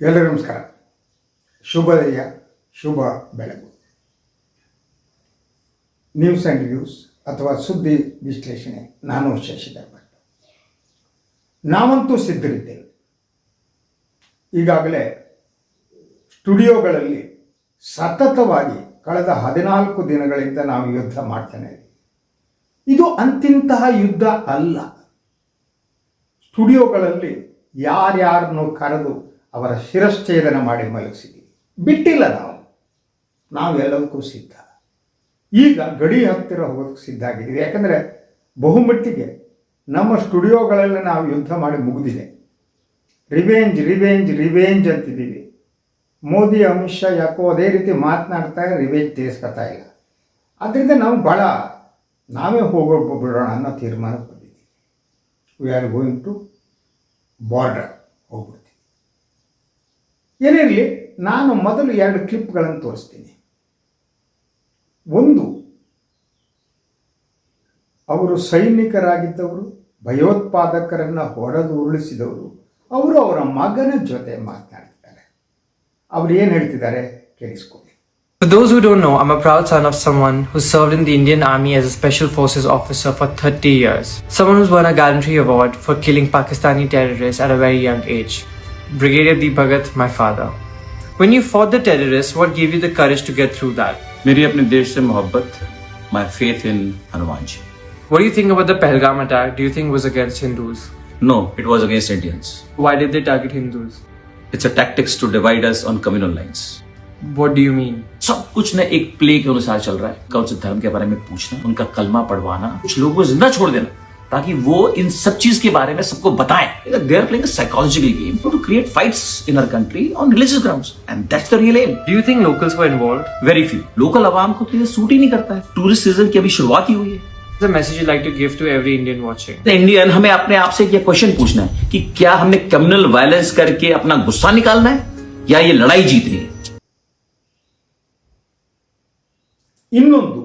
ಎಲ್ಲರಿಗೂ ನಮಸ್ಕಾರ. ಶುಭೋದಯ ಶುಭ ಬೆಳಗು. ನ್ಯೂಸ್ ಆ್ಯಂಡ್ ವ್ಯೂಸ್ ಅಥವಾ ಸುದ್ದಿ ವಿಶ್ಲೇಷಣೆ, ನಾನು ಶಶಿಧರ್ ಭಟ್ ನಾವಂತೂ ಸಿದ್ಧರಿದ್ದೇವೆ. ಈಗಾಗಲೇ ಸ್ಟುಡಿಯೋಗಳಲ್ಲಿ ಸತತವಾಗಿ ಕಳೆದ ಹದಿನಾಲ್ಕು ದಿನಗಳಿಂದ ನಾವು ಯುದ್ಧ ಮಾಡ್ತಾನೆ ಇದು ಅಂತಿಂತಹ ಯುದ್ಧ ಅಲ್ಲ. ಸ್ಟುಡಿಯೋಗಳಲ್ಲಿ ಯಾರ್ಯಾರನ್ನು ಕರೆದು ಅವರ ಶಿರಶ್ಛೇದನ ಮಾಡಿ ಮಲಗಿಸಿದ್ದೀವಿ ಬಿಟ್ಟಿಲ್ಲ ನಾವು. ನಾವೆಲ್ಲದಕ್ಕೂ ಸಿದ್ಧ. ಈಗ ಗಡಿ ಹತ್ತಿರ ಹೋಗೋದಕ್ಕೆ ಸಿದ್ಧ ಆಗಿದ್ದೀವಿ. ಯಾಕಂದರೆ ಬಹುಮಟ್ಟಿಗೆ ನಮ್ಮ ಸ್ಟುಡಿಯೋಗಳಲ್ಲಿ ನಾವು ಯುದ್ಧ ಮಾಡಿ ಮುಗಿದಿದೆ. ರಿವೆಂಜ್ ರಿವೆಂಜ್ ರಿವೆಂಜ್ ಅಂತಿದ್ದೀವಿ. ಮೋದಿ, ಅಮಿತ್ ಶಾ ಯಾಕೋ ಅದೇ ರೀತಿ ಮಾತನಾಡ್ತಾ ರಿವೆಂಜ್ ತೀರಿಸ್ಕೊತಾ ಇಲ್ಲ. ಅದರಿಂದ ನಾವು ಭಾಳ ನಾವೇ ಹೋಗೋ ಬಿಡೋಣ ಅನ್ನೋ ತೀರ್ಮಾನಕ್ಕೆ ಬಂದಿದ್ದೀವಿ. We are going to border ಹೋಗ್ಬಿಡ್ತೀವಿ. ಏನಿರಲಿ ನಾನು ಮೊದಲು ಎರಡು ಕ್ಲಿಪ್ಗಳನ್ನು ತೋರಿಸ್ತೀನಿ ಒಂದು ಅವರು ಸೈನಿಕರಾಗಿದ್ದವರು ಭಯೋತ್ಪಾದಕರನ್ನು ಹೊಡೆದು ಉರುಳಿಸಿದವರು ಅವರು ಅವರ ಮಗನ ಜೊತೆ ಮಾತನಾಡ್ತಿದ್ದಾರೆ ಅವರು ಏನು ಹೇಳ್ತಿದ್ದಾರೆ ಕೇಳಿಸ್ಕೊಳ್ಳಿ For those who don't know, I'm a proud son of someone who served in the Indian Army as a Special Forces officer for 30 years. Someone who's won a gallantry award for killing Pakistani terrorists at a very young age. Brigadier Deep Bhagat, my father. When you fought the terrorists, what gave you the courage to get through that? मेरी अपने देश से मोहब्बत my faith in Hanuman ji What do you think about the Pahalgam attack? Do you think was against Hindus? No it was against Indians Why did they target Hindus? It's a tactics to divide us on communal lines What do you mean? सब कुछ न एक play के अनुसार चल रहा है कौन से धर्म के बारे में पूछना उनका कलमा पढ़वाना कुछ लोगों को जिंदा छोड़ देना ताकि वो इन सब चीज के बारे में सबको बताएं they are playing a psychological game to create fights in our country on religious grounds and that's the real aim Do you think locals were involved? Very few local आवाम को तो ये सूट ही नहीं करता है टूरिस्ट सीजन की अभी शुरुआत ही हुई है What's the message you'd like to give to every Indian watching? तो इंडियन हमें अपने आप से ये क्वेश्चन पूछना है कि क्या हमने कम्युनल वायलेंस करके अपना गुस्सा निकालना है या ये लड़ाई जीतनी है ಇನ್ನೊಂದು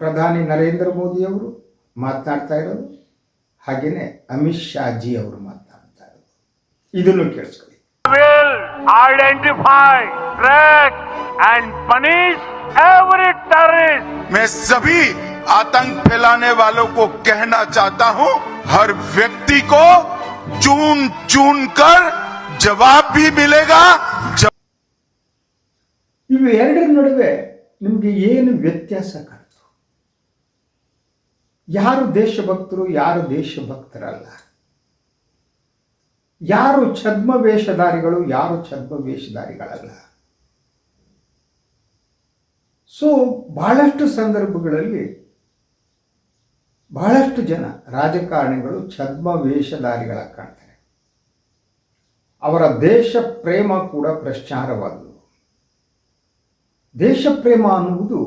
ಪ್ರಧಾನಿ ನರೇಂದ್ರ ಮೋದಿಯವರು ಮಾತನಾಡ್ತಾ ಇರೋದು ಹಾಗೆಯೇ ಅಮಿತ್ ಶಾಜಿ ಅವರು ಮಾತನಾಡ್ತಾ ಇರೋದು ಇದನ್ನು ಕೇಳಿಸ್ಕೊಳ್ಳಿ will identify, track, and punish every terrorist मैं सभी आतंक फैलाने वालों को कहना चाहता हूं हर व्यक्ति को चून चून कर जवाब भी मिलेगा जब ಇವು ಎರಡರ ನಡುವೆ ನಿಮಗೆ ಏನು ವ್ಯತ್ಯಾಸ ಕಾಣ್ತು ಯಾರು ದೇಶಭಕ್ತರು, ಯಾರು ದೇಶಭಕ್ತರಲ್ಲ. ಯಾರು ಛದ್ಮ ವೇಷಧಾರಿಗಳು ಯಾರು ಛದ್ಮ ವೇಷಧಾರಿಗಳಲ್ಲ ಸೊ ಬಹಳಷ್ಟು ಸಂದರ್ಭಗಳಲ್ಲಿ ಬಹಳಷ್ಟು ಜನ ರಾಜಕಾರಣಿಗಳು ಛದ್ಮ ಕಾಣ್ತಾರೆ. ಅವರ ದೇಶ ಪ್ರೇಮ ಕೂಡ ಪ್ರಚಾರವಾದವು ದೇಶ ಪ್ರೇಮ ಅನ್ನುವುದು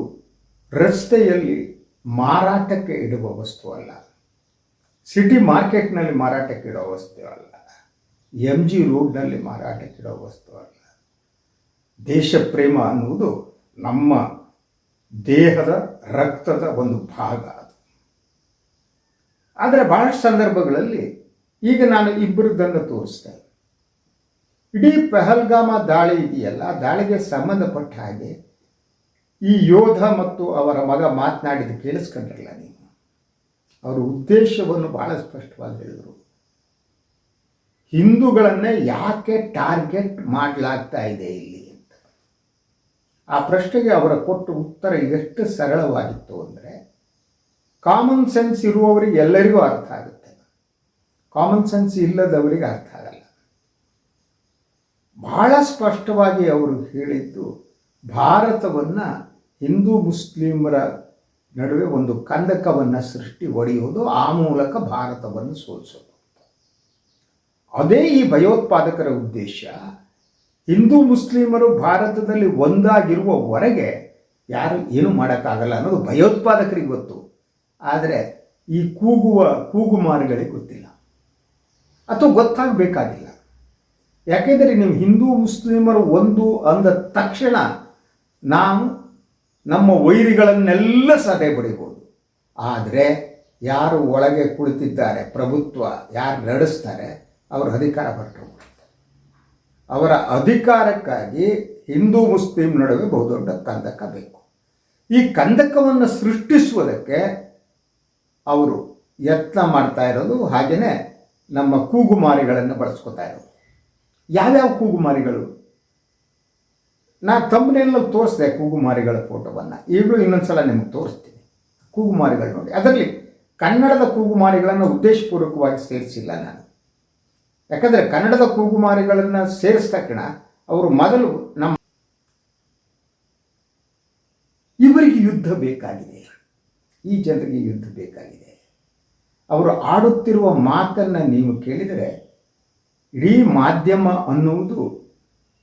ರಸ್ತೆಯಲ್ಲಿ ಮಾರಾಟಕ್ಕೆ ಇಡುವ ವಸ್ತು ಅಲ್ಲ. ಸಿಟಿ ಮಾರ್ಕೆಟ್ನಲ್ಲಿ ಮಾರಾಟಕ್ಕೆ ಇಡೋ ವಸ್ತು ಅಲ್ಲ. ಎಂ ಜಿ ರೋಡ್ನಲ್ಲಿ ಮಾರಾಟಕ್ಕೆ ಇಡೋ ವಸ್ತು ಅಲ್ಲ. ದೇಶ ಪ್ರೇಮ ಅನ್ನುವುದು ನಮ್ಮ ದೇಹದ, ರಕ್ತದ ಒಂದು ಭಾಗ ಅದು. ಆದರೆ ಬಹಳಷ್ಟು ಸಂದರ್ಭಗಳಲ್ಲಿ ಈಗ ನಾನು ಇಬ್ಬರದನ್ನು ತೋರಿಸ್ತೇನೆ. ಇಡೀ ಪೆಹಲ್ಗಾಮ ದಾಳಿ ಇದೆಯಲ್ಲ ದಾಳಿಗೆ ಸಂಬಂಧಪಟ್ಟ ಹಾಗೆ ಈ ಯೋಧ ಮತ್ತು ಅವರ ಮಗ ಮಾತನಾಡಿದ ಕೇಳಿಸ್ಕೊಂಡಿರಲ್ಲ ನೀವು? ಅವರ ಉದ್ದೇಶವನ್ನು ಬಹಳ ಸ್ಪಷ್ಟವಾಗಿ ಹೇಳಿದರು. ಹಿಂದೂಗಳನ್ನೇ ಯಾಕೆ ಟಾರ್ಗೆಟ್ ಮಾಡಲಾಗ್ತಾ ಇದೆ ಇಲ್ಲಿ ಅಂತ. ಆ ಪ್ರಶ್ನೆಗೆ ಅವರ ಕೊಟ್ಟ ಉತ್ತರ ಎಷ್ಟು ಸರಳವಾಗಿತ್ತು ಅಂದರೆ ಕಾಮನ್ ಸೆನ್ಸ್ ಇರುವವರಿಗೆ ಎಲ್ಲರಿಗೂ ಅರ್ಥ ಆಗುತ್ತೆ. ಕಾಮನ್ ಸೆನ್ಸ್ ಇಲ್ಲದವರಿಗೆ ಅರ್ಥ ಆಗಲ್ಲ. ಬಹಳ ಸ್ಪಷ್ಟವಾಗಿ ಅವರು ಹೇಳಿದ್ದು, ಭಾರತವನ್ನು ಹಿಂದೂ ಮುಸ್ಲಿಮರ ನಡುವೆ ಒಂದು ಕಂದಕವನ್ನು ಸೃಷ್ಟಿ ಒಡೆಯುವುದು ಆ ಮೂಲಕ ಭಾರತವನ್ನು ಸೋಲಿಸೋದು. ಅದೇ ಈ ಭಯೋತ್ಪಾದಕರ ಉದ್ದೇಶ, ಹಿಂದೂ ಮುಸ್ಲಿಮರು ಭಾರತದಲ್ಲಿ ಒಂದಾಗಿರುವವರೆಗೆ ಯಾರು ಏನು ಮಾಡೋಕ್ಕಾಗಲ್ಲ ಅನ್ನೋದು ಭಯೋತ್ಪಾದಕರಿಗೆ ಗೊತ್ತು. ಆದರೆ ಈ ಕೂಗುವ, ಕೂಗುಮಾರುಗಳಿಗೆ ಗೊತ್ತಿಲ್ಲ. ಅಥವಾ ಗೊತ್ತಾಗಬೇಕಾಗಿಲ್ಲ. ಯಾಕೆಂದರೆ ನೀವು ಹಿಂದೂ ಮುಸ್ಲಿಮರು ಒಂದು ಅಂದ ತಕ್ಷಣ ನಾವು ನಮ್ಮ ವೈರಿಗಳನ್ನೆಲ್ಲ ಸದೆ ಬಡಿಬೋದು. ಆದರೆ ಯಾರು ಒಳಗೆ ಕುಳಿತಿದ್ದಾರೆ, ಪ್ರಭುತ್ವ ಯಾರು ನಡೆಸ್ತಾರೆ, ಅವರು ಅಧಿಕಾರ ಹೊರಟೋಗ್ಬಿಡುತ್ತೆ ಅವರ ಅಧಿಕಾರಕ್ಕಾಗಿ ಹಿಂದೂ ಮುಸ್ಲಿಂ ನಡುವೆ ಬಹುದೊಡ್ಡ ಕಂದಕ ಬೇಕು. ಈ ಕಂದಕವನ್ನು ಸೃಷ್ಟಿಸುವುದಕ್ಕೆ ಅವರು ಯತ್ನ ಮಾಡ್ತಾ ಇರೋದು ಹಾಗೆಯೇ ನಮ್ಮ ಕೂಗುಮಾರಿಗಳನ್ನು ಬಳಸ್ಕೊತಾ ಇರೋದು. ಯಾವ್ಯಾವ ಕೂಗುಮಾರಿಗಳು? ನಾ ತಮ್ಮನೆಲ್ಲ ತೋರಿಸಿದೆ ಕೂಗುಮಾರಿಗಳ ಫೋಟೋವನ್ನು. ಈಗಲೂ ಇನ್ನೊಂದ್ಸಲ ನಿಮಗೆ ತೋರಿಸ್ತೀನಿ. ಕೂಗುಮಾರಿಗಳು ನೋಡಿ. ಅದರಲ್ಲಿ ಕನ್ನಡದ ಕೂಗುಮಾರಿಗಳನ್ನು ಉದ್ದೇಶಪೂರ್ವಕವಾಗಿ ಸೇರಿಸಿಲ್ಲ ನಾನು. ಯಾಕಂದರೆ ಕನ್ನಡದ ಕೂಗುಮಾರಿಗಳನ್ನು ಸೇರಿಸಿದ ತಕ್ಷಣ ಅವರು ಮೊದಲು ನಮ್ಮ ಇವರಿಗೆ ಯುದ್ಧ ಬೇಕಾಗಿದೆ. ಈ ಜನರಿಗೆ ಯುದ್ಧ ಬೇಕಾಗಿದೆ. ಅವರು ಆಡುತ್ತಿರುವ ಮಾತನ್ನು ನೀವು ಕೇಳಿದರೆ ಇಡೀ ಮಾಧ್ಯಮ ಅನ್ನುವುದು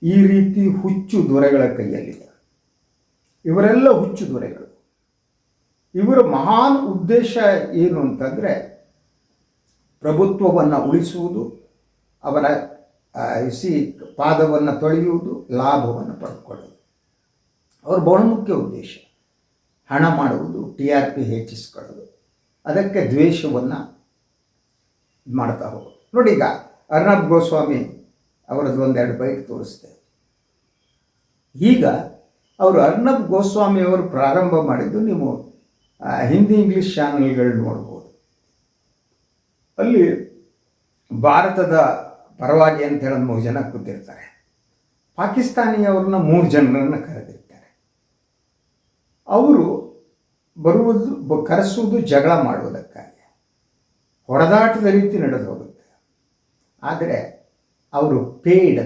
ಈ ರೀತಿ ಹುಚ್ಚು ದೊರೆಗಳ ಕೈಯಲ್ಲಿದೆ. ಇವರೆಲ್ಲ ಹುಚ್ಚು ದೊರೆಗಳು. ಇವರ ಮಹಾನ್ ಉದ್ದೇಶ ಏನು ಅಂತಂದರೆ ಪ್ರಭುತ್ವವನ್ನು ಉಳಿಸುವುದು, ಅವರ ಸಿ ಪಾದವನ್ನು ತೊಳೆಯುವುದು, ಲಾಭವನ್ನು ಪಡ್ಕೊಳ್ಳೋದು ಅವ್ರ ಬಹುಮುಖ್ಯ ಉದ್ದೇಶ. ಹಣ ಮಾಡುವುದು, ಟಿ ಆರ್ ಪಿ ಹೆಚ್ಚಿಸ್ಕೊಳ್ಳೋದು. ಅದಕ್ಕೆ ದ್ವೇಷವನ್ನು ಮಾಡ್ತಾ ಹೋಗೋದು. ನೋಡಿ ಈಗ ಅರ್ನಾಥ್ ಗೋಸ್ವಾಮಿ ಅವರದ್ದು ಒಂದೆರಡು ಬೈಕ್ ತೋರಿಸ್ತೆ. ಈಗ ಅವರು ಅರ್ಣಬ್ ಗೋಸ್ವಾಮಿ ಅವರು ಪ್ರಾರಂಭ ಮಾಡಿದ್ದು ನೀವು ಹಿಂದಿ ಇಂಗ್ಲೀಷ್ ಚಾನಲ್ಗಳು ನೋಡ್ಬೋದು. ಅಲ್ಲಿ ಭಾರತದ ಪರವಾಗಿ ಅಂತ ಹೇಳಿ ಮೂರು ಜನ ಕೂತಿರ್ತಾರೆ. ಪಾಕಿಸ್ತಾನಿಯವ್ರನ್ನ ಮೂರು ಜನರನ್ನು ಕರೆದಿರ್ತಾರೆ. ಅವರು ಬರುವುದು ಕರೆಸುವುದು ಜಗಳ ಮಾಡುವುದಕ್ಕಾಗಿ. ಹೊಡೆದಾಟದ ರೀತಿ ನಡೆದು ಹೋಗುತ್ತೆ. ಆದರೆ ಅವರು ಪೇಯ್ಡ್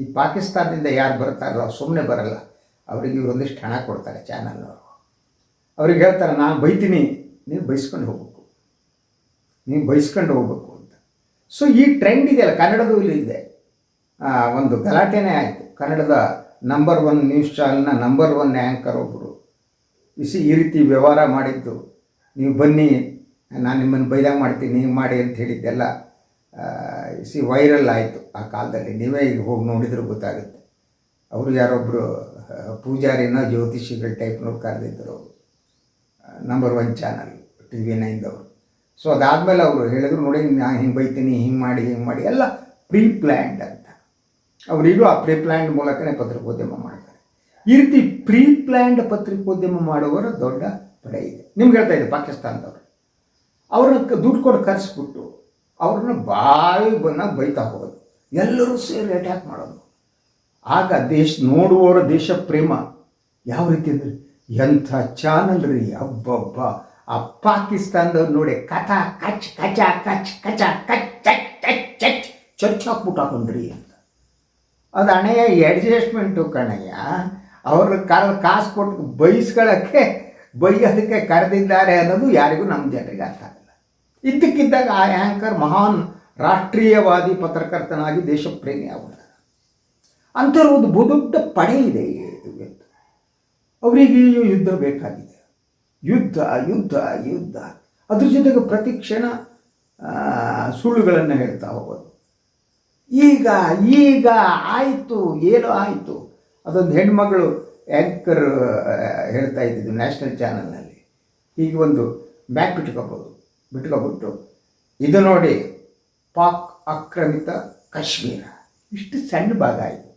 ಈ ಪಾಕಿಸ್ತಾನದಿಂದ ಯಾರು ಬರ್ತಾರಲ್ಲ ಸುಮ್ಮನೆ ಬರಲ್ಲ. ಅವರಿಗೆ ಇವರೊಂದಿಷ್ಟು ಹಣ ಕೊಡ್ತಾರೆ ಚಾನಲ್ನವರು. ಅವ್ರಿಗೆ ಹೇಳ್ತಾರೆ, ನಾನು ಬೈತೀನಿ. ನೀವು ಬೈಸ್ಕೊಂಡು ಹೋಗ್ಬೇಕು. ನೀವು ಬೈಸ್ಕೊಂಡು ಹೋಗ್ಬೇಕು ಅಂತ. ಸೊ ಈ ಟ್ರೆಂಡ್ ಇದೆಯಲ್ಲ ಕನ್ನಡದೂ ಇಲ್ಲಿದೆ ಒಂದು ಗಲಾಟೆನೇ ಆಯಿತು. ಕನ್ನಡದ ನಂಬರ್ ಒನ್ ನ್ಯೂಸ್ ಚಾನಲ್ನ ನಂಬರ್ ಒನ್ ಆ್ಯಂಕರ್ ಒಬ್ಬರು ಇಸಿ ಈ ರೀತಿ ವ್ಯವಹಾರ ಮಾಡಿದ್ದು. ನೀವು ಬನ್ನಿ, ನಾನು ನಿಮ್ಮನ್ನು ಬೈದಾಗ ಮಾಡ್ತೀನಿ, ನೀವು ಮಾಡಿ ಅಂತ ಹೇಳಿದ್ದೆಲ್ಲ ಇಸಿ ವೈರಲ್ ಆಯಿತು ಆ ಕಾಲದಲ್ಲಿ. ನೀವೇ ಈಗ ಹೋಗಿ ನೋಡಿದ್ರೆ ಗೊತ್ತಾಗುತ್ತೆ. ಅವರು ಯಾರೊಬ್ಬರು ಪೂಜಾರಿನ ಜ್ಯೋತಿಷಿಗಳ ಟೈಪ್ನವ್ರು ಕರೆದಿದ್ದರು number one channel T V ನೈನ್ದವರು. So ಅದಾದಮೇಲೆ ಅವರು ಹೇಳಿದ್ರು, ನೋಡಿ ನಾನು ಹಿಂಗೆ ಬೈತೀನಿ, ಹಿಂಗೆ ಮಾಡಿ ಹಿಂಗೆ ಮಾಡಿ. ಎಲ್ಲ ಪ್ರೀ ಪ್ಲ್ಯಾಂಡ್ ಅಂತ. ಅವರಿಗೂ ಆ ಪ್ರೀ ಪ್ಲ್ಯಾಂಡ್ ಮೂಲಕನೇ ಪತ್ರಿಕೋದ್ಯಮ ಮಾಡ್ತಾರೆ. ಈ ರೀತಿ ಪ್ರೀ ಪ್ಲ್ಯಾಂಡ್ ಪತ್ರಿಕೋದ್ಯಮ ಮಾಡುವವರ ದೊಡ್ಡ ಪಡೆ ಇದೆ. ನಿಮ್ಗೆ ಹೇಳ್ತಾ ಇದೆ ಪಾಕಿಸ್ತಾನದವರು. ಅವ್ರನ್ನ ದುಡ್ಡು ಕೊಟ್ಟು ಕರೆಸ್ಬಿಟ್ಟು ಅವ್ರನ್ನ ಬಾಯಿ ಬಂದಾಗ ಬೈತಾ ಹೋಗೋದು. ಎಲ್ಲರೂ ಸೇರಿ ಅಟ್ಯಾಕ್ ಮಾಡೋದು. ಆಗ ದೇಶ ನೋಡುವವರ ದೇಶ ಪ್ರೇಮ ಯಾವ ರೀತಿ ಅಂದರೆ ಎಂಥ ಚಾನಲ್ ರೀ, ಅಬ್ಬಬ್ಬ. ಆ ಪಾಕಿಸ್ತಾನದವ್ರು ನೋಡಿ ಕಚ, ಕಚ್ ಕಚ ಕಚ್ ಕಚ, ಕಚ್, ಚಚ್ ಚಚ್ ಚಚ್ ಚಚ್ ಹಾಕ್ಬಿಟ್ಟು ಹಾಕೊಂಡ್ರಿ ಅಂತ. ಅದು ಅಣ್ಣಯ್ಯ ಅಡ್ಜಸ್ಟ್ಮೆಂಟು ಕಣಯ್ಯ. ಅವ್ರ ಕರ ಕಾಸು ಕೊಟ್ಟು ಬೈಸ್ಕೊಳ್ಳೋಕ್ಕೆ ಬೈಯೋದಕ್ಕೆ ಕರೆದಿದ್ದಾರೆ ಅನ್ನೋದು ಯಾರಿಗೂ ನಮ್ಮ ಜನರಿಗೆ ಅರ್ಥ ಇದ್ದಕ್ಕಿದ್ದಾಗ ಆ ಆ್ಯಂಕರ್ ಮಹಾನ್ ರಾಷ್ಟ್ರೀಯವಾದಿ ಪತ್ರಕರ್ತನಾಗಿ ದೇಶಪ್ರೇಮಿ ಆಗ್ಬಿಡ್ತಾರೆ ಅಂಥವ್ರ ಒಂದು ಬಹುದೊಡ್ಡ ಪಡೆ ಇದೆ ಅವರಿಗೆ ಯುದ್ಧ ಬೇಕಾಗಿದೆ. ಯುದ್ಧ ಯುದ್ಧ ಯುದ್ಧ. ಅದ್ರ ಜೊತೆಗೆ ಪ್ರತಿ ಕ್ಷಣ ಸುಳ್ಳುಗಳನ್ನು ಹೇಳ್ತಾ ಹೋಗೋದು. ಈಗ ಈಗ ಆಯಿತು, ಏನು ಆಯಿತು. ಅದೊಂದು ಹೆಣ್ಮಗಳು ಆ್ಯಂಕರ್ ಹೇಳ್ತಾ ಇದ್ದಿದ್ದು ನ್ಯಾಷನಲ್ ಚಾನಲ್ನಲ್ಲಿ ಈಗ ಒಂದು ಮ್ಯಾಟ್ ಬಿಟ್ಕೋಬೋದು ಬಿಟ್ಕೊಬಿಟ್ಟು. ಇದು ನೋಡಿ ಪಾಕ್ ಆಕ್ರಮಿತ ಕಾಶ್ಮೀರ. ಇಷ್ಟು ಸಣ್ಣ ಭಾಗ ಇದು.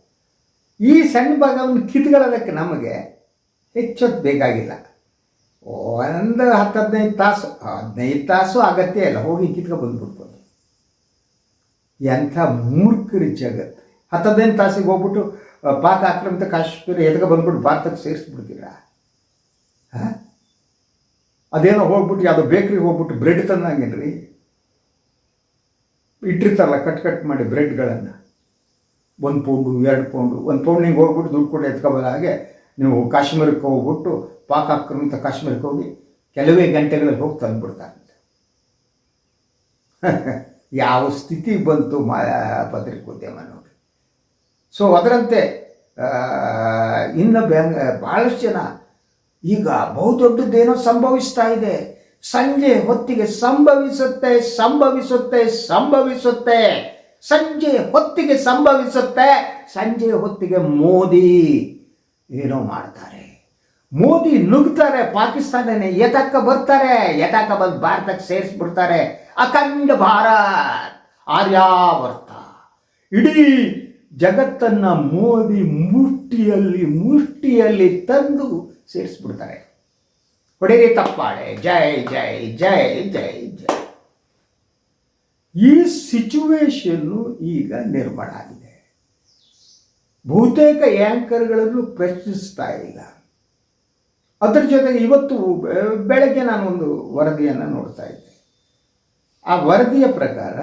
ಈ ಸಣ್ಣ ಭಾಗವನ್ನು ಕಿತ್ಕೊಳ್ಳೋದಕ್ಕೆ ನಮಗೆ ಹೆಚ್ಚೊತ್ತು ಬೇಕಾಗಿಲ್ಲ. ಒಂದು ಹತ್ತು ಹದಿನೈದು ತಾಸು ಹದಿನೈದು ತಾಸು ಅಗತ್ಯ ಇಲ್ಲ ಹೋಗಿ ಕಿತ್ಕೊ ಬಂದುಬಿಡ್ಬೋದು ಎಂಥ ಮೂರ್ಖರು ಜಗತ್ತು. ಹತ್ತು ಹದಿನೈದು ತಾಸಿಗೆ ಹೋಗ್ಬಿಟ್ಟು ಪಾಕ್ ಆಕ್ರಮಿತ ಕಾಶ್ಮೀರ ಎದ್ಕ ಬಂದ್ಬಿಟ್ಟು ಭಾರತಕ್ಕೆ ಸೇರಿಸ್ಬಿಡ್ತೀರಾ? ಹಾಂ? ಅದೇನೋ ಹೋಗ್ಬಿಟ್ಟು ಯಾವುದೋ ಬೇಕ್ರಿಗೆ ಹೋಗ್ಬಿಟ್ಟು ಬ್ರೆಡ್ ತಂದಂಗೇನ್ರಿ ಇಟ್ಟಿರ್ತಾರಲ್ಲ ಕಟ್ ಕಟ್ ಮಾಡಿ ಬ್ರೆಡ್ಗಳನ್ನು ಒಂದು ಪೌಂಡು, ಎರಡು ಪೌಂಡು, ಒಂದು ಪೌಂಡ್ ನಿಂಗೆ ಹೋಗ್ಬಿಟ್ಟು ದುಡ್ಡು ಕೊಟ್ಟು ಎತ್ಕೊಬೋದ ಹಾಗೆ ನೀವು ಕಾಶ್ಮೀರಕ್ಕೆ ಹೋಗ್ಬಿಟ್ಟು ಪಾಕ್ ಆಕ್ರಮಿತ ಕಾಶ್ಮೀರಕ್ಕೆ ಹೋಗಿ ಕೆಲವೇ ಗಂಟೆಗಳಲ್ಲಿ ಹೋಗಿ ತಂದುಬಿಡ್ತಾರಂತೆ. ಯಾವ ಸ್ಥಿತಿ ಬಂತು ಮಾ, ಪತ್ರಿಕೋದ್ಯಮ ನೋಡಿ. ಸೊ ಅದರಂತೆ ಇನ್ನು ಬ್ಯಾಂಗ್ ಭಾಳಷ್ಟು ಜನ ಈಗ ಬಹುದೊಡ್ಡದೇನೋ ಸಂಭವಿಸ್ತಾ ಇದೆ. ಸಂಜೆ ಹೊತ್ತಿಗೆ ಸಂಭವಿಸುತ್ತೆ ಸಂಭವಿಸುತ್ತೆ ಸಂಭವಿಸುತ್ತೆ. ಸಂಜೆ ಹೊತ್ತಿಗೆ ಸಂಭವಿಸುತ್ತೆ, ಸಂಜೆ ಹೊತ್ತಿಗೆ ಮೋದಿ ಏನೋ ಮಾಡ್ತಾರೆ. ಮೋದಿ ನುಗ್ತಾರೆ, ಪಾಕಿಸ್ತಾನನೇ ಎತಕ್ಕ ಬರ್ತಾರೆ ಎತಕ್ಕ ಬಂದು ಭಾರತಕ್ಕೆ ಸೇರಿಸ್ಬಿಡ್ತಾರೆ. ಅಖಂಡ ಭಾರತ್, ಆರ್ಯಾವರ್ತ. ಇಡೀ ಜಗತ್ತನ್ನು ಮೋದಿ ಮುಷ್ಟಿಯಲ್ಲಿ ಮುಷ್ಟಿಯಲ್ಲಿ ತಂದು ಸೇರಿಸ್ಬಿಡ್ತಾರೆ. ಹೊಡೆಯಿರಿ ತಪ್ಪಾಳೆ. ಜೈ ಜೈ ಜೈ ಜೈ ಜೈ. ಈ ಸಿಚುವೇಶನ್ನು ಈಗ ನಿರ್ಮಾಣ ಆಗಿದೆ. ಬಹುತೇಕ ಆ್ಯಂಕರ್ಗಳಲ್ಲೂ ಪ್ರಶ್ನಿಸ್ತಾ ಇಲ್ಲ. ಅದರ ಜೊತೆಗೆ ಇವತ್ತು ಬೆಳಗ್ಗೆ ನಾನೊಂದು ವರದಿಯನ್ನು ನೋಡ್ತಾ ಇದ್ದೆ. ಆ ವರದಿಯ ಪ್ರಕಾರ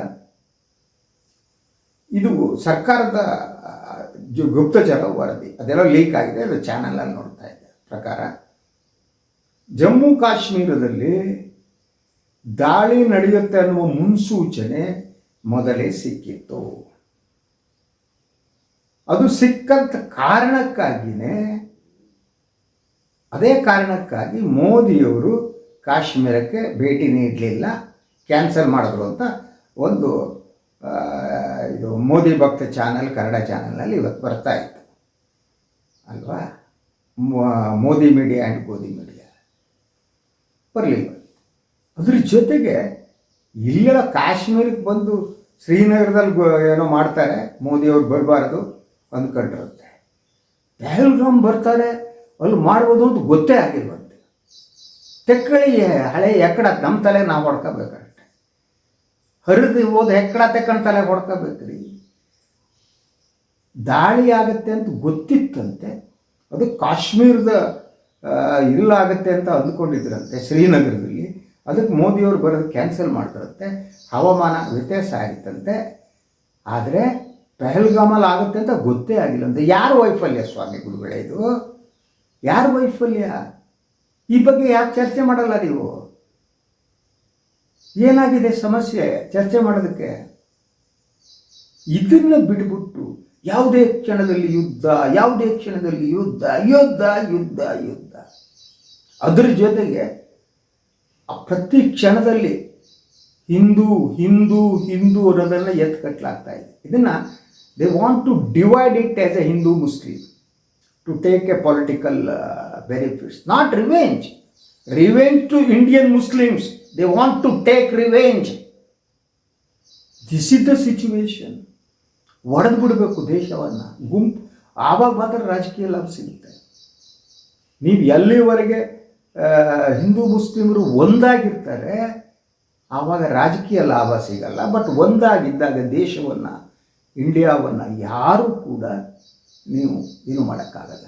ಇದು ಸರ್ಕಾರದ ಗುಪ್ತಚರ ವರದಿ. ಅದೆಲ್ಲ ಲೀಕ್ ಆಗಿದೆ. ಅದು ಚಾನಲಲ್ಲಿ ನೋಡ್ತಾ ಇದ್ದೆ. ಪ್ರಕಾರ ಜಮ್ಮು ಕಾಶ್ಮೀರದಲ್ಲಿ ದಾಳಿ ನಡೆಯುತ್ತೆ ಅನ್ನುವ ಮುನ್ಸೂಚನೆ ಮೊದಲೇ ಸಿಕ್ಕಿತ್ತು. ಅದು ಸಿಕ್ಕಂತ ಕಾರಣಕ್ಕಾಗಿಯೇ ಅದೇ ಕಾರಣಕ್ಕಾಗಿ ಮೋದಿಯವರು ಕಾಶ್ಮೀರಕ್ಕೆ ಭೇಟಿ ನೀಡಲಿಲ್ಲ, ಕ್ಯಾನ್ಸಲ್ ಮಾಡಿದ್ರು ಅಂತ ಒಂದು ಇದು ಮೋದಿ ಭಕ್ತ ಚಾನಲ್, ಕನ್ನಡ ಚಾನಲ್ನಲ್ಲಿ ಇವತ್ತು ಬರ್ತಾ ಇತ್ತು. ಅಲ್ವಾ? Modi media and Godi media ಬರಲಿಲ್ಲ. ಅದ್ರ ಜೊತೆಗೆ ಇಲ್ಲೆಲ್ಲ ಕಾಶ್ಮೀರಕ್ಕೆ ಬಂದು ಶ್ರೀನಗರದಲ್ಲಿ ಏನೋ ಮಾಡ್ತಾರೆ ಮೋದಿಯವ್ರು ಬರಬಾರ್ದು ಅಂದ್ಕೊಂಡಿರುತ್ತೆ ಪಹಲ್ಗಾಮ್ ಬರ್ತಾರೆ, ಅಲ್ಲಿ ಮಾಡ್ಬೋದು ಅಂತ ಗೊತ್ತೇ ಆಗಿಲ್ವಂತೆ. ತೆಕ್ಕಳಿ ಹಳೆ ಎಕ್ಕಡ ನಮ್ಮ ತಲೆ ನಾವು ಹೊಡ್ಕೋಬೇಕಷ್ಟೆ ಹರಿದು ಹೋದ ಎಕ್ಕಡ ತೆಕ್ಕಣ ತಲೆ ಹೊಡ್ಕೋಬೇಕ್ರಿ. ದಾಳಿ ಆಗುತ್ತೆ ಅಂತ ಗೊತ್ತಿತ್ತಂತೆ. ಅದು ಕಾಶ್ಮೀರದ ಇಲ್ಲ ಆಗುತ್ತೆ ಅಂತ ಅಂದ್ಕೊಂಡಿದ್ರಂತೆ ಶ್ರೀನಗರದಲ್ಲಿ. ಅದಕ್ಕೆ ಮೋದಿಯವರು ಬರೋದು ಕ್ಯಾನ್ಸಲ್ ಮಾಡ್ತಾರಂತೆ. ಹವಾಮಾನ ವ್ಯತ್ಯಾಸ ಆಗಿತ್ತಂತೆ ಆದರೆ ಪೆಹಲ್ಗಾಮಲ್ ಆಗುತ್ತೆ ಅಂತ ಗೊತ್ತೇ ಆಗಿಲ್ಲ ಅಂತ. ಯಾರು ವೈಫಲ್ಯ ಸ್ವಾಮಿ ಗುರುಗಳೇ ಇದು? ಯಾರ ವೈಫಲ್ಯ? ಈ ಬಗ್ಗೆ ಯಾಕೆ ಚರ್ಚೆ ಮಾಡಲ್ಲ ನೀವು? ಏನಾಗಿದೆ ಸಮಸ್ಯೆ ಚರ್ಚೆ ಮಾಡೋದಕ್ಕೆ? ಇದನ್ನ ಬಿಟ್ಬಿಟ್ಟು ಯಾವುದೇ ಕ್ಷಣದಲ್ಲಿ ಯುದ್ಧ, ಯಾವುದೇ ಕ್ಷಣದಲ್ಲಿ ಯುದ್ಧ ಯುದ್ಧ ಯುದ್ಧ ಯುದ್ಧ. ಅದರ ಜೊತೆಗೆ ಆ ಪ್ರತಿ ಕ್ಷಣದಲ್ಲಿ ಹಿಂದೂ ಹಿಂದೂ ಹಿಂದೂ ಅನ್ನೋದನ್ನ ಎತ್ತು ಕಟ್ಟಲಾಗ್ತಾ ಇದೆ. ಇದನ್ನ they want to divide it as a Hindu Muslim to take a political benefits not revenge revenge to Indian Muslims they want to take revenge this is the situation ಒಡೆದು ಬಿಡಬೇಕು ದೇಶವನ್ನು. ಗುಂಪು. ಆವಾಗ ಮಾತ್ರ ರಾಜಕೀಯ ಲಾಭ ಸಿಗುತ್ತೆ. ನೀವು ಎಲ್ಲಿವರೆಗೆ ಹಿಂದೂ ಮುಸ್ಲಿಮರು ಒಂದಾಗಿರ್ತಾರೆ, ಆವಾಗ ರಾಜಕೀಯ ಲಾಭ ಸಿಗಲ್ಲ. ಬಟ್ ಒಂದಾಗಿದ್ದಾಗ ದೇಶವನ್ನು, ಇಂಡಿಯಾವನ್ನು ಯಾರೂ ಕೂಡ ನೀವು ಏನು ಮಾಡೋಕ್ಕಾಗಲ್ಲ.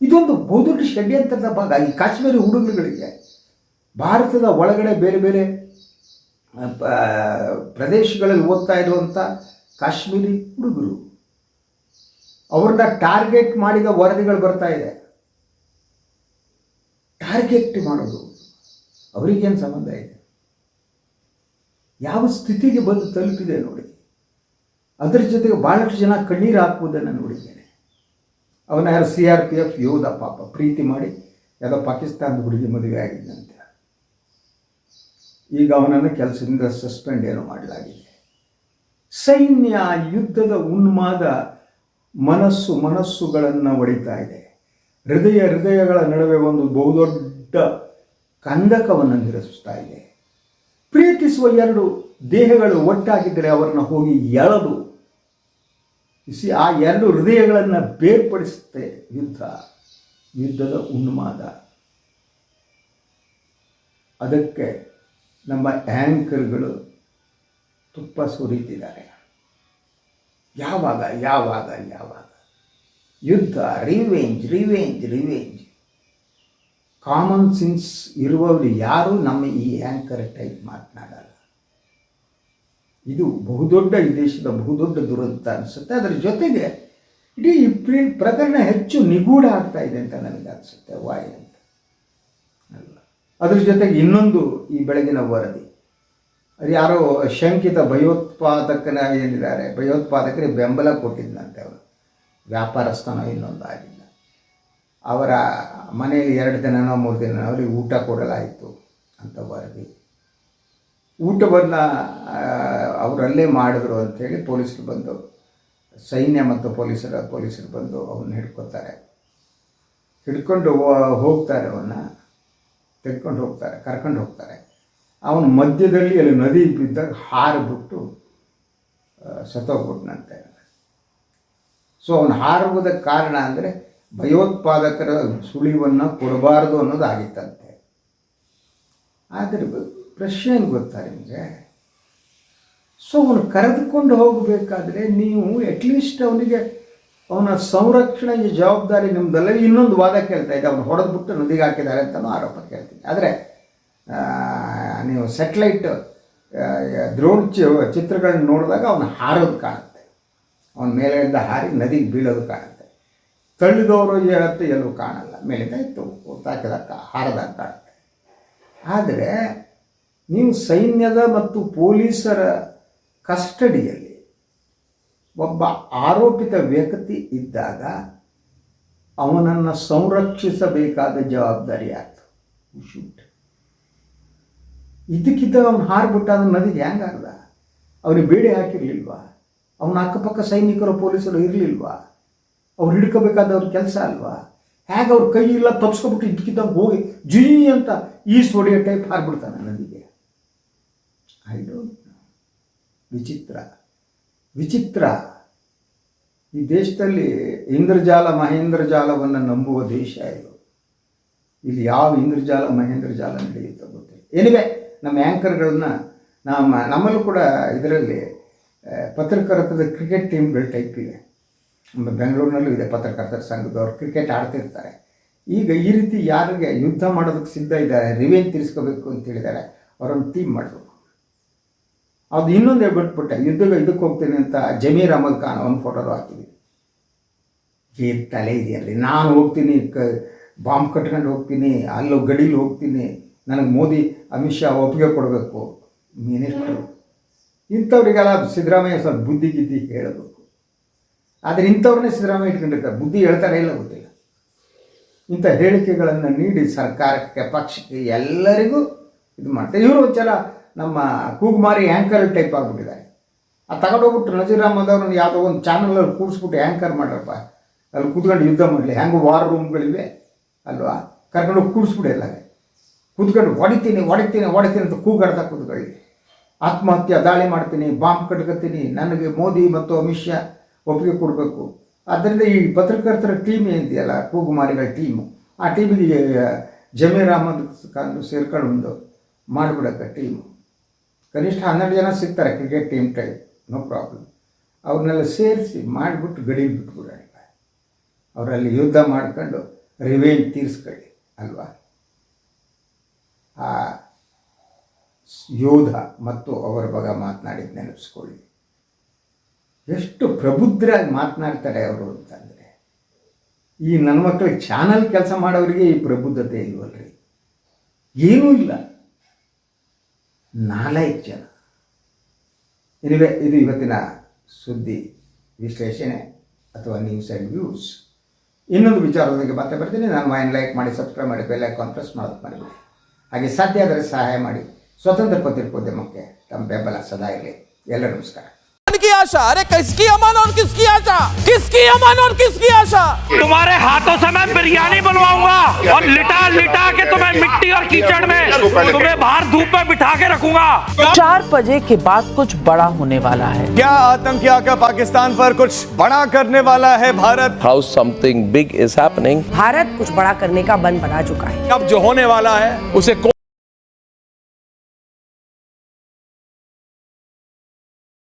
ಇದೊಂದು ಬಹುದೊಡ್ಡ ಷಡ್ಯಂತ್ರದ ಭಾಗ. ಈ ಕಾಶ್ಮೀರಿ ಹುಡುಗರುಗಳಿಗೆ, ಭಾರತದ ಒಳಗಡೆ ಬೇರೆ ಬೇರೆ ಪ್ರದೇಶಗಳಲ್ಲಿ ಓದ್ತಾ ಇರುವಂಥ ಕಾಶ್ಮೀರಿ ಹುಡುಗರು. ಅವ್ರನ್ನ ಟಾರ್ಗೆಟ್ ಮಾಡಿದ ವರದಿಗಳು ಬರ್ತಾ ಇದೆ. ಟಾರ್ಗೆಟ್ ಮಾಡೋದು ಅವರಿಗೇನು ಸಂಬಂಧ ಇದೆ? ಯಾವ ಸ್ಥಿತಿಗೆ ಬಂದು ತಲುಪಿದೆ ನೋಡಿ. ಅದರ ಜೊತೆಗೆ ಭಾಳಷ್ಟು ಜನ ಕಣ್ಣೀರು ಹಾಕುವುದನ್ನು ನೋಡಿದ್ದೇನೆ. ಅವನ ಯಾರು ಸಿ ಆರ್ ಪಿ ಎಫ್, ಯೋಧ ಪಾಪ, ಪ್ರೀತಿ ಮಾಡಿ ಯಾವುದೋ ಪಾಕಿಸ್ತಾನದ ಹುಡುಗಿ ಮದುವೆ ಆಗಿದ್ದಂತೆ ಈಗ ಅವನನ್ನು ಕೆಲಸದಿಂದ ಸಸ್ಪೆಂಡ್ ಏನೋ ಮಾಡಲಾಗಿದೆ. ಸೈನ್ಯ ಯುದ್ಧದ ಉನ್ಮಾದ ಮನಸ್ಸು ಮನಸ್ಸುಗಳನ್ನು ಒಡಿತಾ ಇದೆ. ಹೃದಯ ಹೃದಯಗಳ ನಡುವೆ ಒಂದು ಬಹುದೊಡ್ಡ ಕಂದಕವನ್ನು ನಿರಸಿಸ್ತಾ ಇದೆ. ಪ್ರೀತಿಸುವ ಎರಡು ದೇಹಗಳು ಒಟ್ಟಾಗಿದ್ದರೆ ಅವರನ್ನು ಹೋಗಿ ಎಳೆದು ಸಿ ಆ ಎರಡು ಹೃದಯಗಳನ್ನು ಬೇರ್ಪಡಿಸುತ್ತೆ ಯುದ್ಧ ಯುದ್ಧದ ಉನ್ಮಾದ. ಅದಕ್ಕೆ ನಮ್ಮ ಆ್ಯಂಕರ್ಗಳು ತುಪ್ಪ ಸುರಿತಿದ್ದಾರೆ. ಯಾವಾಗ ಯಾವಾಗ ಯಾವಾಗ? ಯುದ್ಧ revenge revenge revenge common sense ಇರುವವರು ಯಾರೂ ನಮ್ಮ ಈ ಆ್ಯಂಕರ್ ಟೈಪ್ ಮಾತನಾಡಲ್ಲ. ಇದು ಬಹುದೊಡ್ಡ ಈ ದೇಶದ ಬಹುದೊಡ್ಡ ದುರಂತ ಅನಿಸುತ್ತೆ. ಅದರ ಜೊತೆಗೆ ಇಡೀ ಈ ಪ್ರಿ- ಪ್ರಕರಣ ಹೆಚ್ಚು ನಿಗೂಢ ಆಗ್ತಾ ಇದೆ ಅಂತ ನನಗೆ ಅನಿಸುತ್ತೆ. ವಾಯ್ ಅಂತ. ಅಲ್ಲ. ಅದ್ರ ಜೊತೆಗೆ ಇನ್ನೊಂದು ಈ ಬೆಳಗಿನ ವರದಿ. ಯಾರೋ ಶಂಕಿತ ಭಯೋತ್ಪಾದಕನ ಏನಿದ್ದಾರೆ, ಭಯೋತ್ಪಾದಕರಿಗೆ ಬೆಂಬಲ ಕೊಟ್ಟಿದ್ದಂತೆ ಅವರು. ವ್ಯಾಪಾರಸ್ಥನೋ ಇನ್ನೊಂದು ಆಗಿಲ್ಲ ಅವರ ಮನೆಯಲ್ಲಿ ಎರಡು ದಿನನೋ ಮೂರು ದಿನ ಅವರಿಗೆ ಊಟ ಕೊಡಲಾಯಿತು ಅಂತ ವರದಿ. ಊಟವನ್ನು ಅವರಲ್ಲೇ ಮಾಡಿದ್ರು ಅಂಥೇಳಿ ಪೊಲೀಸರು ಬಂದು, ಸೈನ್ಯ ಮತ್ತು ಪೊಲೀಸರ ಪೊಲೀಸರು ಬಂದು ಅವನ್ನ ಹಿಡ್ಕೊತಾರೆ ಹಿಡ್ಕೊಂಡು ಹೋಗ್ತಾರೆ ಅವನ್ನ ತೆಗ್ಕೊಂಡು ಹೋಗ್ತಾರೆ, ಕರ್ಕೊಂಡು ಹೋಗ್ತಾರೆ. ಅವನು ಮಧ್ಯದಲ್ಲಿ ಅಲ್ಲಿ ನದಿ ಬಿದ್ದಾಗ ಹಾರಿಬಿಟ್ಟು ಸತ್ತೋಗ್ಬಿಟ್ನಂತೆ. ಸೊ ಅವನು ಹಾರುವುದಕ್ಕೆ ಕಾರಣ ಅಂದರೆ ಭಯೋತ್ಪಾದಕರ ಸುಳಿವನ್ನು ಕೊಡಬಾರ್ದು ಅನ್ನೋದಾಗಿತ್ತಂತೆ. ಆದರೆ ಬ- ಪ್ರಶ್ನೆ ಗೊತ್ತಾ ನಿಮಗೆ? ಸೊ ಅವನು ಕರೆದುಕೊಂಡು ಹೋಗಬೇಕಾದ್ರೆ ನೀವು ಅಟ್ಲೀಸ್ಟ್ ಅವನಿಗೆ ಅವನ ಸಂರಕ್ಷಣೆಯ ಜವಾಬ್ದಾರಿ ನಿಮ್ಮದಲ್ಲ ಇನ್ನೊಂದು ವಾದ ಕೇಳ್ತಾ ಇದ್ದೆ, ಅವನು ಹೊಡೆದ್ಬಿಟ್ಟು ನದಿಗೆ ಹಾಕಿದ್ದಾರೆ ಅಂತಲೂ ಆರೋಪ ಕೇಳ್ತೀನಿ. ಆದರೆ ನೀವು ಸೆಟ್ಲೈಟ್ ದ್ರೋಣ್ ಚಿತ್ರಗಳನ್ನ ನೋಡಿದಾಗ ಅವನು ಹಾರೋದು ಕಾಣುತ್ತೆ. ಅವನ ಮೇಲೆಯಿಂದ ಹಾರಿ ನದಿಗೆ ಬೀಳೋದು ಕಾಣುತ್ತೆ. ತಳ್ಳಿದವರು ಹೇಳುತ್ತೆ, ಎಲ್ಲೂ ಕಾಣಲ್ಲ. ಮೇಲಿಂದ ಇತ್ತು ತಾಕಿದಾಗ ಹಾರದಾಗ ಕಾಣುತ್ತೆ. ಆದರೆ, ನೀವು ಸೈನ್ಯದ ಮತ್ತು ಪೊಲೀಸರ ಕಸ್ಟಡಿಯಲ್ಲಿ ಒಬ್ಬ ಆರೋಪಿತ ವ್ಯಕ್ತಿ ಇದ್ದಾಗ ಅವನನ್ನು ಸಂರಕ್ಷಿಸಬೇಕಾದ ಜವಾಬ್ದಾರಿ ಆಯಿತು ಶೂಟ್. ಇದಕ್ಕಿದ್ದಾಗ ಅವನು ಹಾರ್ಬಿಟ್ಟ ಅದನ್ನು ನದಿಗೆ ಹ್ಯಾಂಗ ಆಡ್ದ ಅವನಿಗೆ ಬೇಡಿ ಹಾಕಿರಲಿಲ್ವಾ? ಅವನ ಅಕ್ಕಪಕ್ಕ ಸೈನಿಕರು ಪೊಲೀಸರು ಇರಲಿಲ್ವಾ? ಅವ್ರು ಹಿಡ್ಕೋಬೇಕಾದವ್ರ ಕೆಲಸ ಅಲ್ವಾ? ಹೇಗೆ ಅವ್ರ ಕೈ ಇಲ್ಲ ತಪ್ಸ್ಕೊಬಿಟ್ಟು ಇದಕ್ಕಿದ್ದಾಗ ಹೋಗಿ ಜೀ ಅಂತ ಈ ಹೊಡೆಯೋ ಟೈಪ್ ಹಾರ್ಬಿಡ್ತಾನೆ ನದಿಗೆ. ಐ ಡೋಂಟ್ ವಿಚಿತ್ರ. ವಿಚಿತ್ರ. ಈ ದೇಶದಲ್ಲಿ ಇಂದ್ರಜಾಲ ಮಹೇಂದ್ರಜಾಲವನ್ನು ನಂಬುವ ದೇಶ ಇದು. ಇಲ್ಲಿ ಯಾವ ಇಂದ್ರಜಾಲ ಮಹೇಂದ್ರಜಾಲ ನಡೆಯುತ್ತೆ ಗೊತ್ತಿಲ್ಲ. ಎನಿವೆ ನಮ್ಮ ಆ್ಯಂಕರ್ಗಳನ್ನ ನಮ್ಮ ನಮ್ಮಲ್ಲೂ ಕೂಡ ಇದರಲ್ಲಿ ಪತ್ರಕರ್ತದ ಕ್ರಿಕೆಟ್ ಟೀಮ್ಗಳ ಟೈಪ್ ಇದೆ ಬೆಂಗಳೂರಿನಲ್ಲೂ ಇದೆ ಪತ್ರಕರ್ತರ ಸಂಘದವ್ರು ಕ್ರಿಕೆಟ್ ಆಡ್ತಿರ್ತಾರೆ ಈಗ ಈ ರೀತಿ ಯಾರಿಗೆ ಯುದ್ಧ ಮಾಡೋದಕ್ಕೆ ಸಿದ್ಧ ಇದ್ದಾರೆ ರಿವೆಂಜ್ ತೀರಿಸ್ಕೋಬೇಕು ಅಂತ ಹೇಳಿದ್ದಾರೆ ಅವರೊಂದು ಟೀಮ್ ಮಾಡಬೇಕು. ಅದು ಇನ್ನೊಂದು ಬಿಟ್ಬಿಟ್ಟೆ, ಯುದ್ಧಕ್ಕೆ ಇದಕ್ಕೆ ಹೋಗ್ತೀನಿ ಅಂತ ಜಮೀರ್ ಅಹಮದ್ ಖಾನ್ ಅವನ ಫೋಟೋದು ಹಾಕಿದ್ವಿ. ಏನು ತಲೆ ಇದೆಯಲ್ಲ, ನಾನು ಹೋಗ್ತೀನಿ, ಕ ಬಾಂಬ್ ಕಟ್ಕೊಂಡು ಹೋಗ್ತೀನಿ, ಅಲ್ಲೋ ಗಡೀಲಿ ಹೋಗ್ತೀನಿ ನನಗೆ ಮೋದಿ, ಅಮಿತ್ ಶಾ ಒಪ್ಪಿಗೆ ಕೊಡಬೇಕು. ಮಿನಿಸ್ಟ್ರು. ಇಂಥವ್ರಿಗೆಲ್ಲ ಸಿದ್ದರಾಮಯ್ಯ ಸ್ವಲ್ಪ ಬುದ್ಧಿ ಗಿದ್ದಿ ಹೇಳಬೇಕು. ಆದರೆ ಇಂಥವ್ರನ್ನೇ ಸಿದ್ದರಾಮಯ್ಯ ಇಟ್ಕೊಂಡಿರ್ತಾರೆ. ಬುದ್ಧಿ ಹೇಳ್ತಾರೆ ಇಲ್ಲ ಗೊತ್ತಿಲ್ಲ. ಇಂಥ ಹೇಳಿಕೆಗಳನ್ನು ನೀಡಿ ಸರ್ಕಾರಕ್ಕೆ, ಪಕ್ಷಕ್ಕೆ ಎಲ್ಲರಿಗೂ ಇದು ಮಾಡ್ತಾರೆ. ಇವರು ಒಂದ್ಸಲ ನಮ್ಮ ಕೂಗುಮಾರಿ ಆ್ಯಂಕರ್ ಟೈಪ್ ಆಗಿಬಿಟ್ಟಿದ್ದಾರೆ. ಆ ತಗೊಂಡೋಗ್ಬಿಟ್ಟು ನಜೀರ್ ಅಹಮದ್ ಅವ್ರನ್ನ ಯಾವುದೋ ಒಂದು ಚಾನಲಲ್ಲಿ ಕೂಡಿಸ್ಬಿಟ್ಟು ಆ್ಯಂಕರ್ ಮಾಡ್ರಪ್ಪ. ಅಲ್ಲಿ ಕೂತ್ಕೊಂಡು ಯುದ್ಧ ಮಾಡಲಿ. ಹೆಂಗೆ ವಾರ್ ರೂಮ್ಗಳಿವೆ ಅಲ್ವಾ? ಕರ್ಕೊಂಡೋಗಿ ಕೂಡಿಸ್ಬಿಡಿ ಎಲ್ಲ ಕೂತ್ಕೊಂಡು ಹೊಡಿತೀನಿ ಹೊಡಿತೀನಿ ಹೊಡಿತೀನಿ ಅಂತ ಕೂಗಾಡ್ತಾ ಕೂತ್ಕೊಳ್ಳಿ. ಆತ್ಮಹತ್ಯೆ, ದಾಳಿ ಮಾಡ್ತೀನಿ, ಬಾಂಬ್ ಕಟ್ಕೊತೀನಿ, ನನಗೆ ಮೋದಿ ಮತ್ತು ಅಮಿತ್ ಶಾ ಒಪ್ಪಿಗೆ ಕೊಡಬೇಕು. ಆದ್ದರಿಂದ ಈ ಪತ್ರಕರ್ತರ ಟೀಮ್ ಏನಿದೆಯಲ್ಲ, ಕೂಗುಮಾರಿಗಳ ಟೀಮು, ಆ ಟೀಮಿಗೆ ಜಮೀರ್ ಅಹಮದ್ ಖಾನ್ ಸೇರ್ಕೊಂಡು ಒಂದು ಮಾಡಿಬಿಡಕ್ಕೆ ಟೀಮು. ಕನಿಷ್ಠ ಹನ್ನೆರಡು ಜನ ಸಿಗ್ತಾರೆ cricket team type, no problem. ಅವ್ರನ್ನೆಲ್ಲ ಸೇರಿಸಿ ಮಾಡಿಬಿಟ್ಟು ಗಡೀಲಿ ಬಿಟ್ಬಿಡೋಣ ಅವರಲ್ಲಿ ಯುದ್ಧ ಮಾಡ್ಕೊಂಡು ರಿವೇಂಜ್ ತೀರಿಸ್ಕೊಳ್ಳಿ, ಅಲ್ವಾ? ಆ ಯೋಧ ಮತ್ತು ಅವರ ಬಗ್ಗೆ ಮಾತನಾಡಿದ ನೆನಪಿಸ್ಕೊಳ್ಳಿ. ಎಷ್ಟು ಪ್ರಬುದ್ಧರಾಗಿ ಮಾತನಾಡ್ತಾರೆ ಅವರು ಅಂತಂದರೆ, ಈ ನನ್ನ ಮಕ್ಕಳಿಗೆ ಚಾನಲ್ ಕೆಲಸ ಮಾಡೋರಿಗೆ ಈ ಪ್ರಬುದ್ಧತೆ ಇಲ್ವಲ್ರಿ? ಏನೂ ಇಲ್ಲ. ನಾಲ್ಕು ಜನ. ಇನಿವೆ ಇದು ಇವತ್ತಿನ ಸುದ್ದಿ ವಿಶ್ಲೇಷಣೆ ಅಥವಾ ನ್ಯೂಸ್ ಆ್ಯಂಡ್ ವ್ಯೂಸ್ ಇನ್ನೊಂದು ವಿಚಾರದೊಂದಿಗೆ ಮತ್ತೆ ಬರ್ತೀನಿ. ನಾನು ಮೈನ್ ಲೈಕ್ ಮಾಡಿ ಸಬ್ಸ್ಕ್ರೈಬ್ ಮಾಡಿ ಬೆಲ್ ಐಕಾನ್ ಪ್ರೆಸ್ ಮಾಡೋದು ಮಾಡಿಬಿಡಿ ಹಾಗೆ ಸಾಧ್ಯ ಆದರೆ ಸಹಾಯ ಮಾಡಿ. ಸ್ವತಂತ್ರ ಪತ್ರಿಕೋದ್ಯಮಕ್ಕೆ ತಮ್ಮ ಬೆಂಬಲ ಸದಾ ಇರಲಿ. ಎಲ್ಲರೂ ನಮಸ್ಕಾರ. आशा? अरे किसकी अमन और किसकी आशा? किसकी अमन और किसकी आशा? तुम्हारे हाथों से मैं बिरयानी बनवाऊँगा और लिटा लिटा के तुम्हें मिट्टी और कीचड़ में तुम्हें बाहर धूप में बिठा के रखूँगा। चार बजे के बाद कुछ बड़ा होने वाला है। क्या आतंकी आकर पाकिस्तान पर कुछ बड़ा करने वाला है Bharat? How something big is happening? Bharat कुछ बड़ा करने का बन बना चुका है। अब जो होने वाला है उसे